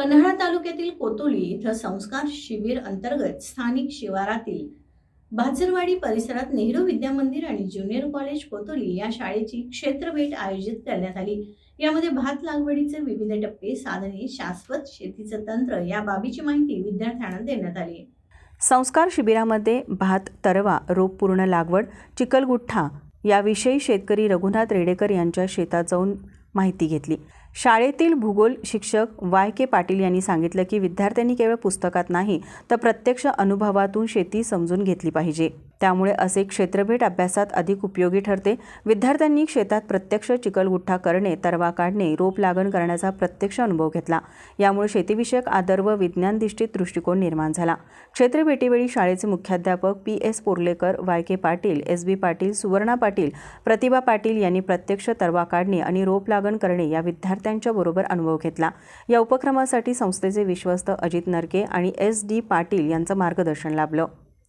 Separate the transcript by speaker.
Speaker 1: पन्हाळा तालुक्यातील कोतोली इथं संस्कार शिबिर अंतर्गत स्थानिक शिवारातील भाजरवाडी परिसरात नेहरू विद्या मंदिर आणि ज्युनियर कॉलेज कोतोली या शाळेची क्षेत्रभेट आयोजित करण्यात आली. यामध्ये भात लागवडीचे विविध टप्पे साधने शाश्वत शेतीचं तंत्र या बाबीची माहिती विद्यार्थ्यांना देण्यात आली.
Speaker 2: संस्कार शिबिरामध्ये भात तरवा रोप पूर्ण लागवड चिकलगुठ्ठा याविषयी शेतकरी रघुनाथ रेडेकर यांच्या शेतात जाऊन माहिती घेतली. शाळेतील भूगोल शिक्षक वाय के पाटील यांनी सांगितलं की विद्यार्थ्यांनी केवळ पुस्तकात नाही तर प्रत्यक्ष अनुभवातून शेती समजून घेतली पाहिजे. त्यामुळे असे क्षेत्रभेट अभ्यासात अधिक उपयोगी ठरते. विद्यार्थ्यांनी शेतात प्रत्यक्ष चिकलगुठ्ठा करणे तरवा काढणे रोप लागण करण्याचा प्रत्यक्ष अनुभव घेतला. यामुळे शेतीविषयक आदर व विज्ञानधिष्ठित दृष्टिकोन निर्माण झाला. क्षेत्रभेटीवेळी शाळेचे मुख्याध्यापक P S Porlekar Y K Patil S B Patil Suvarna Patil Pratibha Patil यांनी प्रत्यक्ष तरवा काढणे आणि रोप लागण करणे या विद्यार्थ्यांच्या बरोबर अनुभव घेतला. या उपक्रमासाठी संस्थेचे विश्वस्त अजित नरके आणि एस डी पाटील यांचं मार्गदर्शन लाभलं.